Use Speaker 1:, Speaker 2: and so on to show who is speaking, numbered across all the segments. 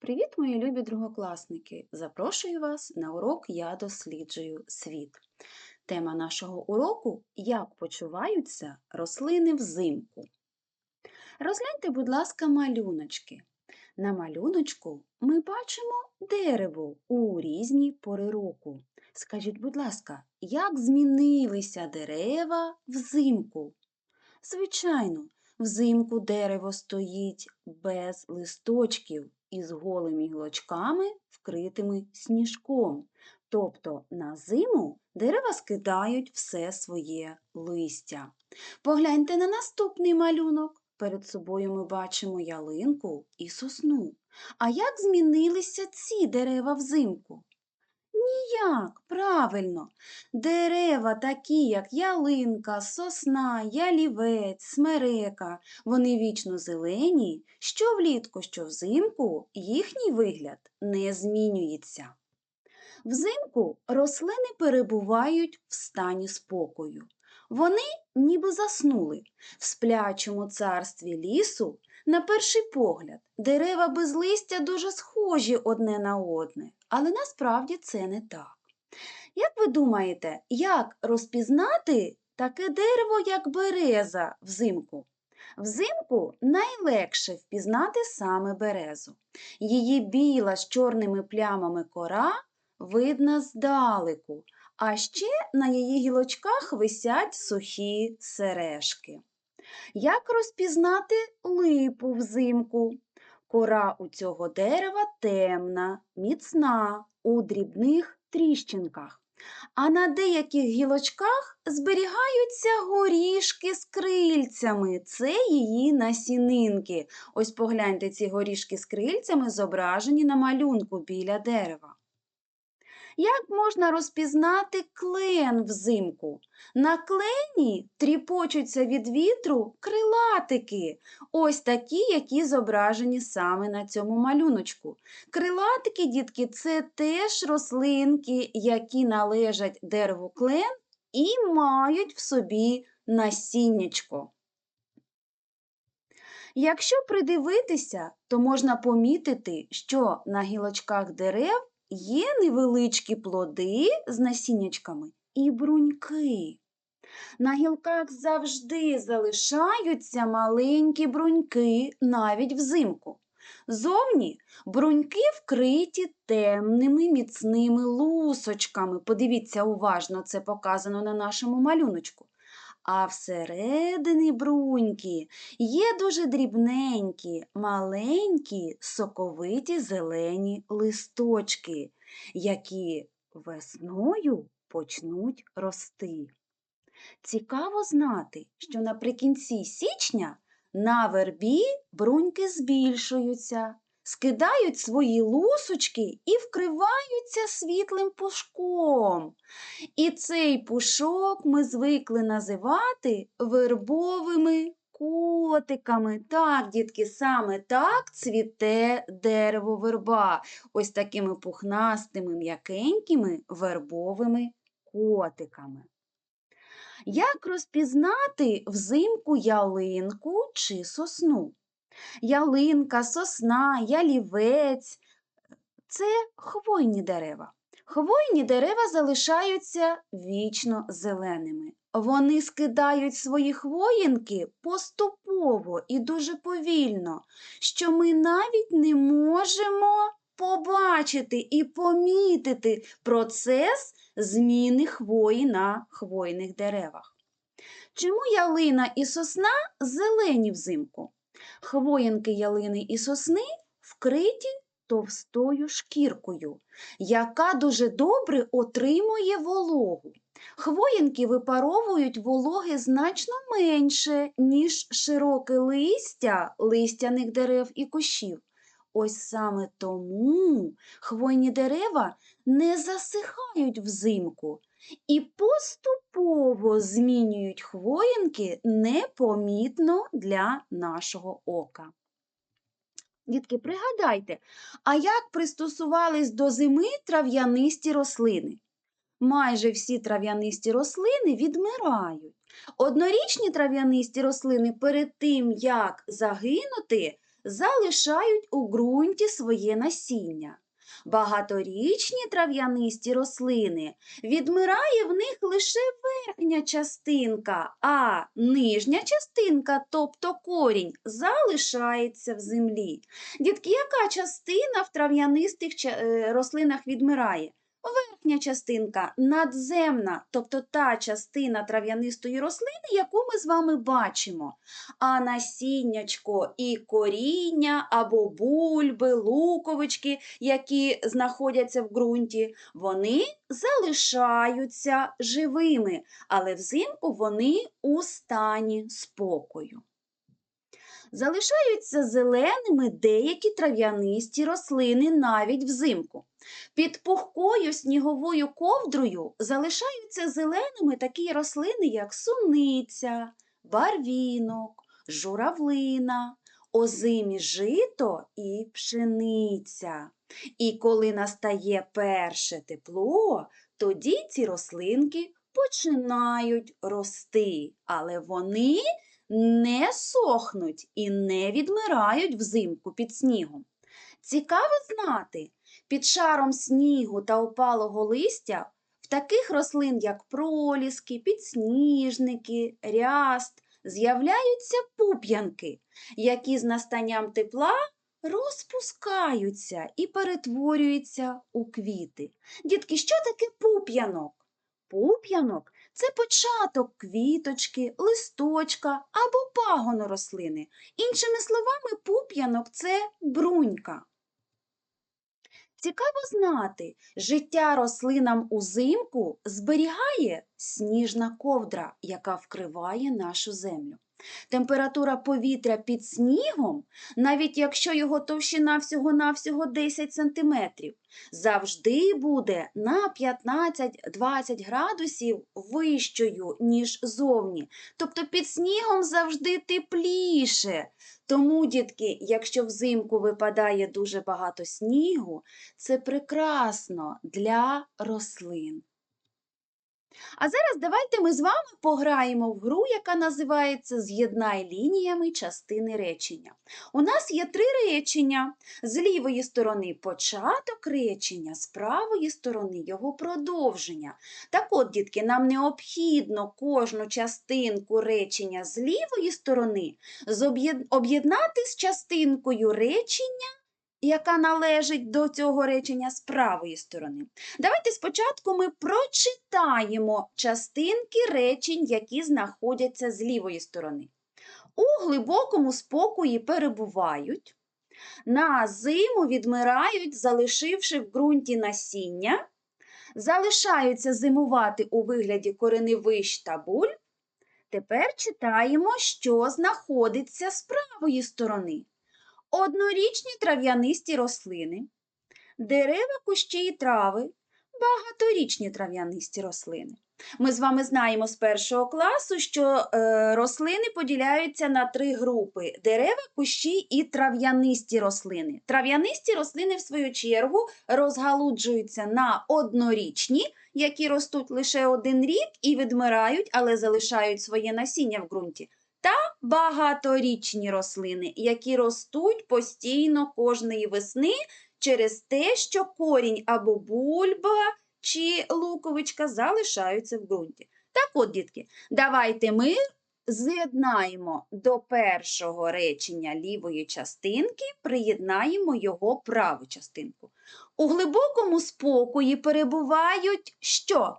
Speaker 1: Привіт, мої любі другокласники! Запрошую вас на урок Я досліджую світ. Тема нашого уроку Як почуваються рослини взимку. Розгляньте, будь ласка, малюночки. На малюночку ми бачимо дерево у різні пори року. Скажіть, будь ласка, як змінилися дерева взимку? Звичайно, взимку дерево стоїть без листочків і з голими гілочками, вкритими сніжком. Тобто на зиму дерева скидають все своє листя. Погляньте на наступний малюнок. Перед собою ми бачимо ялинку і сосну. А як змінилися ці дерева взимку? Ніяк, правильно. Дерева такі, як ялинка, сосна, ялівець, смерека, вони вічно зелені, що влітку, що взимку їхній вигляд не змінюється. Взимку рослини перебувають в стані спокою. Вони ніби заснули в сплячому царстві лісу. На перший погляд, дерева без листя дуже схожі одне на одне, але насправді це не так. Як ви думаєте, як розпізнати таке дерево, як береза взимку? Взимку найлегше впізнати саме березу. Її біла з чорними плямами кора видна здалеку, а ще на її гілочках висять сухі сережки. Як розпізнати липу взимку? Кора у цього дерева темна, міцна, у дрібних тріщинках. А на деяких гілочках зберігаються горішки з крильцями. Це її насінинки. Ось погляньте, ці горішки з крильцями зображені на малюнку біля дерева. Як можна розпізнати клен взимку? На клені тріпочуться від вітру крилатики, ось такі, які зображені саме на цьому малюночку. Крилатики, дітки, це теж рослинки, які належать дереву клен і мають в собі насіннячко. Якщо придивитися, то можна помітити, що на гілочках дерев є невеличкі плоди з насіннячками і бруньки. На гілках завжди залишаються маленькі бруньки навіть взимку. Зовні бруньки вкриті темними міцними лусочками. Подивіться уважно, це показано на нашому малюночку. А всередині бруньки є дуже дрібненькі, маленькі, соковиті зелені листочки, які весною почнуть рости. Цікаво знати, що наприкінці січня на вербі бруньки збільшуються, скидають свої лусочки і вкриваються світлим пушком. І цей пушок ми звикли називати вербовими котиками. Так, дітки, саме так цвіте дерево верба. Ось такими пухнастими, м'якенькими вербовими котиками. Як розпізнати взимку ялинку чи сосну? Ялинка, сосна, ялівець це хвойні дерева. Хвойні дерева залишаються вічно зеленими. Вони скидають свої хвоїнки поступово і дуже повільно, що ми навіть не можемо побачити і помітити процес зміни хвої на хвойних деревах. Чому ялина і сосна зелені взимку? Хвоїнки ялини і сосни вкриті товстою шкіркою, яка дуже добре отримує вологу. Хвоїнки випаровують вологи значно менше, ніж широке листя листяних дерев і кущів. Ось саме тому хвойні дерева не засихають взимку і поступово змінюють хвоїнки непомітно для нашого ока. Дітки, пригадайте, а як пристосувались до зими трав'янисті рослини? Майже всі трав'янисті рослини відмирають. Однорічні трав'янисті рослини перед тим, як загинути, залишають у ґрунті своє насіння. Багаторічні трав'янисті рослини відмирає в них лише верхня частинка, а нижня частинка, тобто корінь, залишається в землі. Дітки, яка частина в трав'янистих е, рослинах відмирає? Верхня частинка надземна, тобто та частина трав'янистої рослини, яку ми з вами бачимо. А насіннячко і коріння або бульби, луковички, які знаходяться в ґрунті, вони залишаються живими, але взимку вони у стані спокою. Залишаються зеленими деякі трав'янисті рослини навіть взимку. Під пухкою сніговою ковдрою залишаються зеленими такі рослини, як суниця, барвінок, журавлина, озимі жито і пшениця. І коли настає перше тепло, тоді ці рослинки починають рости, але вони не сохнуть і не відмирають взимку під снігом. Цікаво знати, під шаром снігу та опалого листя в таких рослин, як проліски, підсніжники, ряст, з'являються пуп'янки, які з настанням тепла розпускаються і перетворюються у квіти. Дітки, що таке пуп'янок? Пуп'янок це початок квіточки, листочка або пагону рослини. Іншими словами, пуп'янок це брунька. Цікаво знати, життя рослинам узимку зберігає сніжна ковдра, яка вкриває нашу землю. Температура повітря під снігом, навіть якщо його товщина всього-навсього 10 см, завжди буде на 15-20 градусів вищою, ніж зовні. Тобто під снігом завжди тепліше. Тому, дітки, якщо взимку випадає дуже багато снігу, це прекрасно для рослин. А зараз давайте ми з вами пограємо в гру, яка називається З'єднай лініями частини речення. У нас є три речення. З лівої сторони початок речення, з правої сторони його продовження. Так от, дітки, нам необхідно кожну частинку речення з лівої сторони об'єднати з частинкою речення, яка належить до цього речення з правої сторони. Давайте спочатку ми прочитаємо частинки речень, які знаходяться з лівої сторони. У глибокому спокої перебувають, на зиму відмирають, залишивши в ґрунті насіння, залишаються зимувати у вигляді кореневищ та буль. Тепер читаємо, що знаходиться з правої сторони. Однорічні трав'янисті рослини, дерева, кущі і трави, багаторічні трав'янисті рослини. Ми з вами знаємо з першого класу, що е, рослини поділяються на три групи: дерева, кущі і трав'янисті рослини. Трав'янисті рослини, в свою чергу, розгалуджуються на однорічні, які ростуть лише один рік і відмирають, але залишають своє насіння в ґрунті. Та багаторічні рослини, які ростуть постійно кожної весни через те, що корінь або бульба чи луковичка залишаються в ґрунті. Так от, дітки, давайте ми з'єднаємо до першого речення лівої частинки, приєднаємо його праву частинку. У глибокому спокої перебувають що?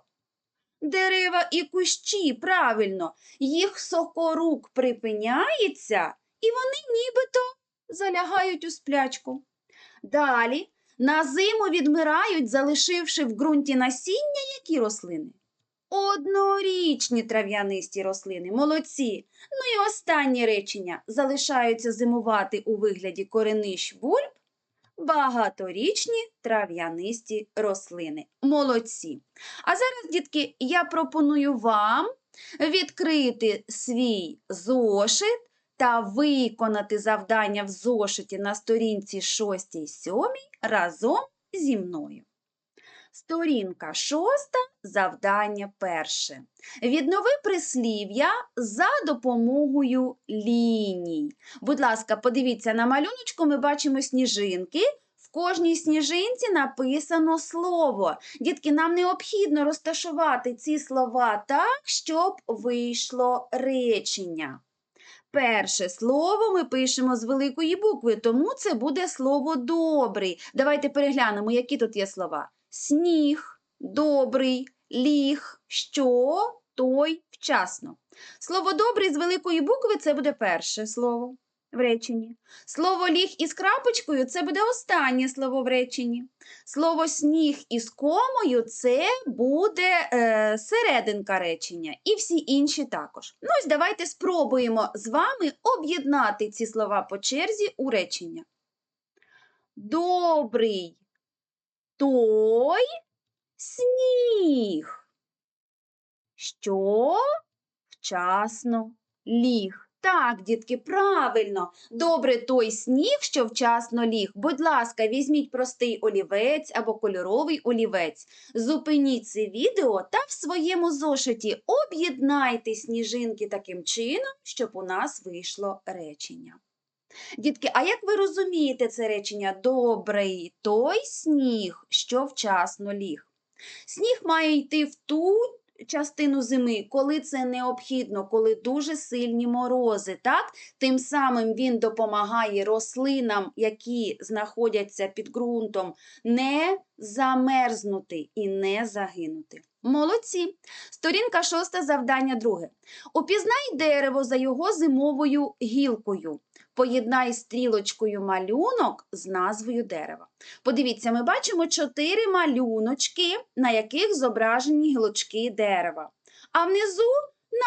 Speaker 1: Дерева і кущі, правильно, їх сокорук припиняється, і вони нібито залягають у сплячку. Далі на зиму відмирають, залишивши в ґрунті насіння які рослини? Однорічні трав'янисті рослини, молодці. Ну і останнє речення залишаються зимувати у вигляді коренищ бульб, багаторічні трав'янисті рослини. Молодці. А зараз, дітки, я пропоную вам відкрити свій зошит та виконати завдання в зошиті на сторінці 6-7 разом зі мною. Сторінка шоста, завдання перше. Віднови прислів'я за допомогою ліній. Будь ласка, подивіться на малюночку, ми бачимо сніжинки. В кожній сніжинці написано слово. Дітки, нам необхідно розташувати ці слова так, щоб вийшло речення. Перше слово ми пишемо з великої букви, тому це буде слово добрий. Давайте переглянемо, які тут є слова. Сніг, добрий, ліг, що, той, вчасно. Слово добрий з великої букви це буде перше слово в реченні. Слово ліг із крапочкою це буде останнє слово в реченні. Слово сніг із комою це буде е, серединка речення, і всі інші також. Ну ось давайте спробуємо з вами об'єднати ці слова по черзі у речення. Добрий той сніг, що вчасно ліг. Так, дітки, правильно. Добре той сніг, що вчасно ліг. Будь ласка, візьміть простий олівець або кольоровий олівець. Зупиніть це відео та в своєму зошиті об'єднайте сніжинки таким чином, щоб у нас вийшло речення. Дітки, а як ви розумієте це речення добрий той сніг, що вчасно ліг? Сніг має йти в ту частину зими, коли це необхідно, коли дуже сильні морози. Так? Тим самим він допомагає рослинам, які знаходяться під ґрунтом, не замерзнути і не загинути. Молодці. Сторінка шоста, завдання друге. Упізнай дерево за його зимовою гілкою. Поєднай стрілочкою малюнок з назвою дерева. Подивіться, ми бачимо чотири малюночки, на яких зображені гілочки дерева. А внизу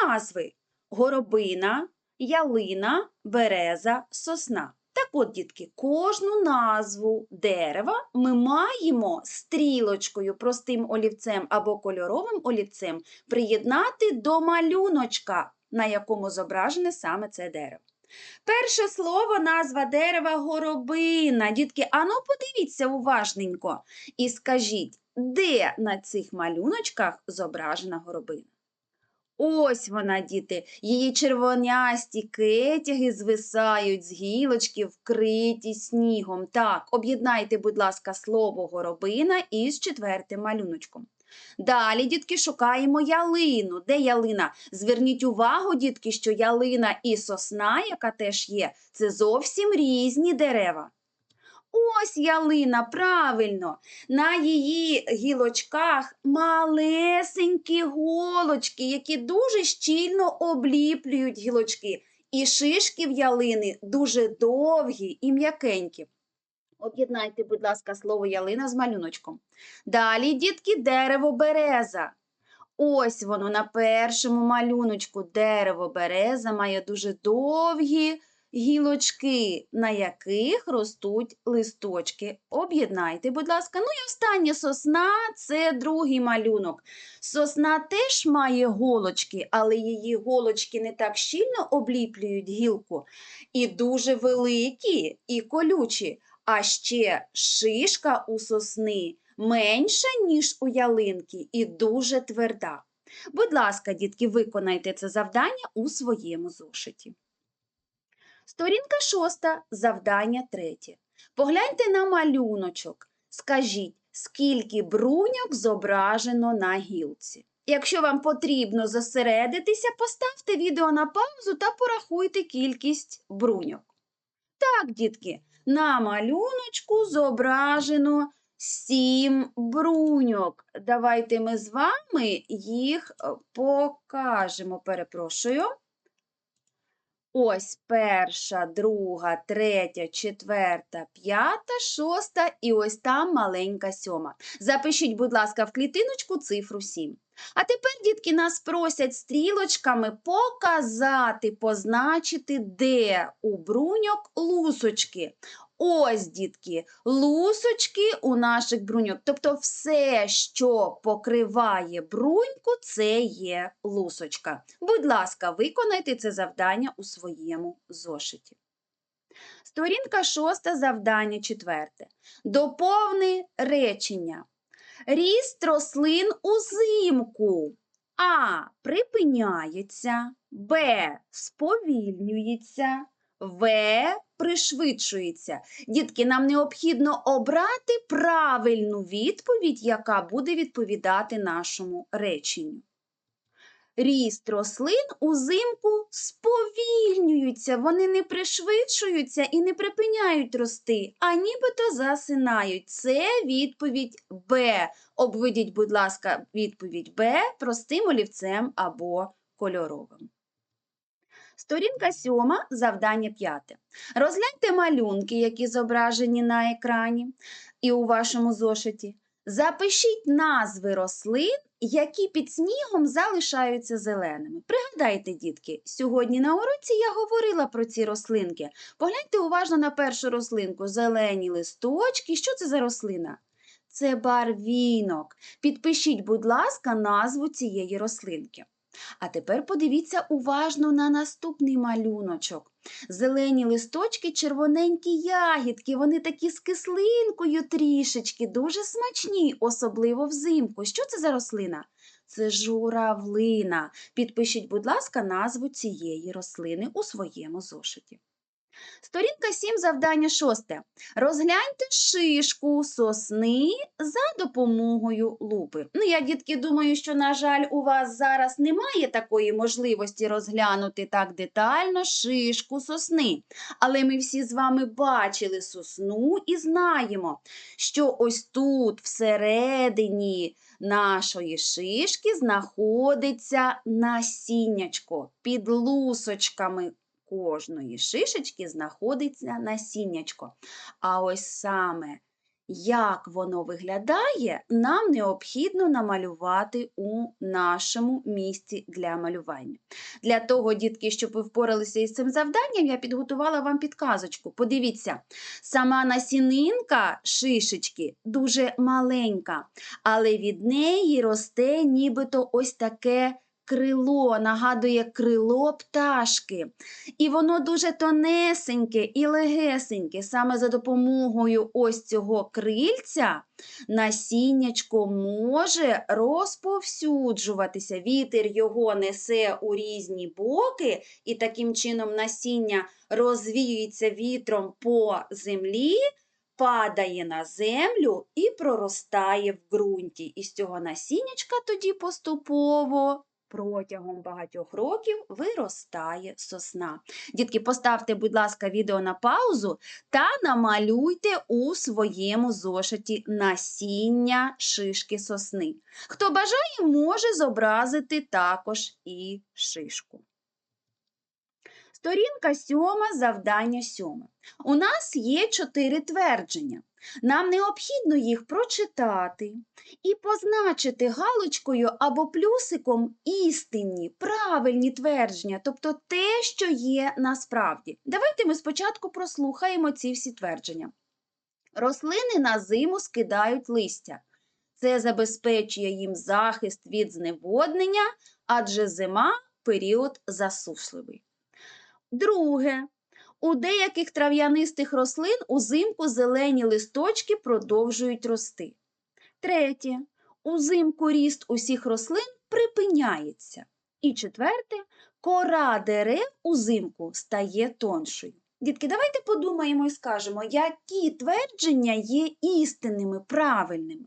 Speaker 1: назви горобина, ялина, береза, сосна. Так от, дітки, кожну назву дерева ми маємо стрілочкою, простим олівцем або кольоровим олівцем приєднати до малюночка, на якому зображене саме це дерево. Перше слово назва дерева горобина. Дітки, ану подивіться уважненько і скажіть, де на цих малюночках зображена горобина? Ось вона, діти, її червонясті кетяги звисають з гілочки, вкриті снігом. Так, об'єднайте, будь ласка, слово горобина із четвертим малюночком. Далі, дітки, шукаємо ялину. Де ялина? Зверніть увагу, дітки, що ялина і сосна, яка теж є, це зовсім різні дерева. Ось ялина, правильно, на її гілочках малесенькі голочки, які дуже щільно обліплюють гілочки. І шишки в ялини дуже довгі і м'якенькі. Об'єднайте, будь ласка, слово ялина з малюночком. Далі, дітки, дерево береза. Ось воно на першому малюночку. Дерево береза має дуже довгі гілочки, на яких ростуть листочки. Об'єднайте, будь ласка. Ну і останнє сосна це другий малюнок. Сосна теж має голочки, але її голочки не так щільно обліплюють гілку, і дуже великі і колючі. А ще шишка у сосни менша, ніж у ялинки, і дуже тверда. Будь ласка, дітки, виконайте це завдання у своєму зошиті. Сторінка шоста, завдання третє. Погляньте на малюночок. Скажіть, скільки бруньок зображено на гілці. Якщо вам потрібно зосередитися, поставте відео на паузу та порахуйте кількість бруньок. Так, дітки, на малюночку зображено сім бруньок. Давайте ми з вами їх е, покажемо. Перепрошую. Ось перша, друга, третя, четверта, п'ята, шоста і ось там маленька сьома. Запишіть, будь ласка, в клітиночку цифру 7. А тепер, дітки, нас просять стрілочками показати, позначити, де у бруньок лусочки. Ось, дітки, лусочки у наших бруньок. Тобто все, що покриває бруньку, це є лусочка. Будь ласка, виконайте це завдання у своєму зошиті. Сторінка шоста, завдання четверте. Доповни речення. Ріст рослин узимку А. Припиняється, Б. Сповільнюється, В. Пришвидшується. Дітки, нам необхідно обрати правильну відповідь, яка буде відповідати нашому реченню. Ріст рослин узимку сповільнюються, вони не пришвидшуються і не припиняють рости, а нібито засинають. Це відповідь Б. Обведіть, будь ласка, відповідь Б простим олівцем або кольоровим. Сторінка сьома, завдання п'яте. Розгляньте малюнки, які зображені на екрані і у вашому зошиті. Запишіть назви рослин, які під снігом залишаються зеленими. Пригадайте, дітки, сьогодні на уроці я говорила про ці рослинки. Погляньте уважно на першу рослинку. Зелені листочки. Що це за рослина? Це барвінок. Підпишіть, будь ласка, назву цієї рослинки. А тепер подивіться уважно на наступний малюночок. Зелені листочки, червоненькі ягідки, вони такі з кислинкою трішечки, дуже смачні, особливо взимку. Що це за рослина? Це журавлина. Підпишіть, будь ласка, назву цієї рослини у своєму зошиті. Сторінка 7, завдання 6. Розгляньте шишку сосни за допомогою лупи. Ну, я, дітки, думаю, що, на жаль, у вас зараз немає такої можливості розглянути так детально шишку сосни. Але ми всі з вами бачили сосну і знаємо, що ось тут, всередині нашої шишки, знаходиться насіннячко під лусочками кожної шишечки знаходиться насіннячко. А ось саме як воно виглядає, нам необхідно намалювати у нашому місці для малювання. Для того, дітки, щоб ви впоралися із цим завданням, я підготувала вам підказочку. Подивіться, сама насінинка шишечки дуже маленька, але від неї росте нібито ось таке крило, нагадує крило пташки. І воно дуже тонесеньке і легесеньке. Саме за допомогою ось цього крильця насіннячко може розповсюджуватися. Вітер його несе у різні боки, і таким чином насіння розвіюється вітром по землі. Падає на землю і проростає в ґрунті. І з цього насіннячка тоді поступово протягом багатьох років виростає сосна. Дітки, поставте, будь ласка, відео на паузу та намалюйте у своєму зошиті насіння шишки сосни. Хто бажає, може зобразити також і шишку. Сторінка сьома, завдання сьоме. У нас є чотири твердження. Нам необхідно їх прочитати і позначити галочкою або плюсиком істинні, правильні твердження, тобто те, що є насправді. Давайте ми спочатку прослухаємо ці всі твердження. Рослини на зиму скидають листя. Це забезпечує їм захист від зневоднення, адже зима період засушливий. Друге. У деяких трав'янистих рослин узимку зелені листочки продовжують рости. Третє. Узимку ріст усіх рослин припиняється. І четверте, кора дерев узимку стає тоншою. Дітки, давайте подумаємо і скажемо, які твердження є істинними, правильними.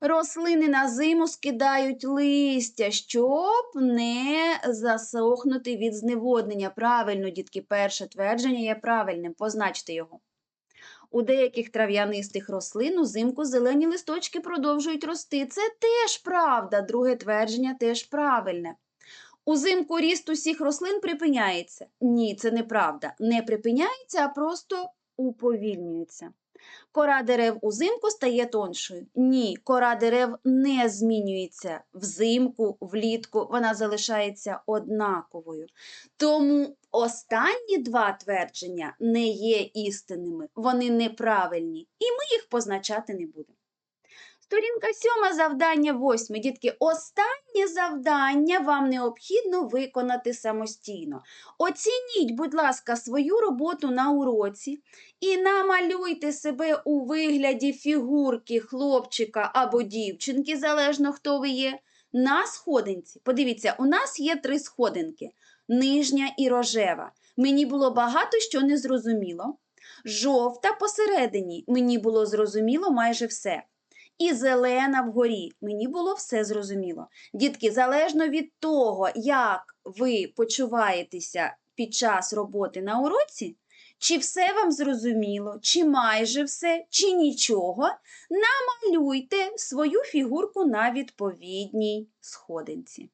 Speaker 1: Рослини на зиму скидають листя, щоб не засохнути від зневоднення. Правильно, дітки, перше твердження є правильним. Позначте його. У деяких трав'янистих рослин узимку зелені листочки продовжують рости. Це теж правда. Друге твердження теж правильне. Узимку ріст усіх рослин припиняється. Ні, це неправда. Не припиняється, а просто уповільнюється. Кора дерев узимку стає тоншою. Ні, кора дерев не змінюється взимку, влітку, вона залишається однаковою. Тому останні два твердження не є істинними, вони неправильні, і ми їх позначати не будемо. Сторінка сьома, завдання восьме. Дітки, останнє завдання вам необхідно виконати самостійно. Оцініть, будь ласка, свою роботу на уроці і намалюйте себе у вигляді фігурки хлопчика або дівчинки, залежно хто ви є, на сходинці. Подивіться, у нас є три сходинки: нижня і рожева. Мені було багато що не зрозуміло. Жовта посередині мені було зрозуміло майже все. І зелена вгорі. Мені було все зрозуміло. Дітки, залежно від того, як ви почуваєтеся під час роботи на уроці, чи все вам зрозуміло, чи майже все, чи нічого, намалюйте свою фігурку на відповідній сходинці.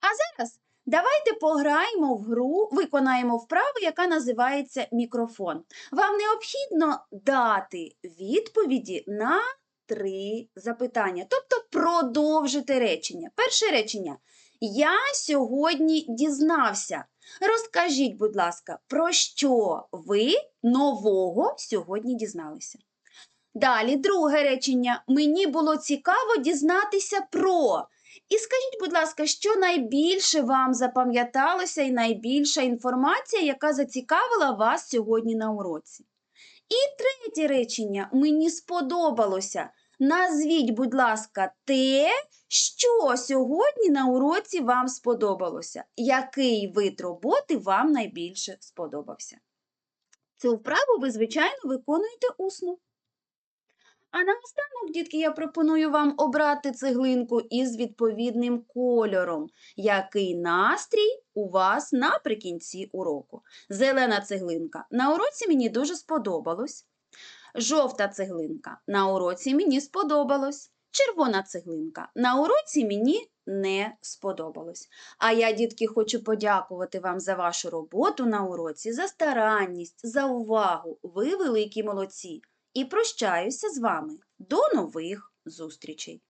Speaker 1: А зараз давайте пограємо в гру, виконаємо вправу, яка називається мікрофон. Вам необхідно дати відповіді на три запитання, тобто продовжити речення. Перше речення. Я сьогодні дізнався. Розкажіть, будь ласка, про що ви нового сьогодні дізналися? Далі, друге речення. Мені було цікаво дізнатися про. І скажіть, будь ласка, що найбільше вам запам'яталося і найбільша інформація, яка зацікавила вас сьогодні на уроці? І третє речення мені сподобалося. Назвіть, будь ласка, те, що сьогодні на уроці вам сподобалося. Який вид роботи вам найбільше сподобався? Цю вправу ви, звичайно, виконуєте усно. А наостанок, дітки, я пропоную вам обрати цеглинку із відповідним кольором. Який настрій у вас наприкінці уроку? Зелена цеглинка. На уроці мені дуже сподобалось. Жовта цеглинка. На уроці мені сподобалось. Червона цеглинка. На уроці мені не сподобалось. А я, дітки, хочу подякувати вам за вашу роботу на уроці, за старанність, за увагу. Ви великі молодці. І прощаюся з вами. До нових зустрічей!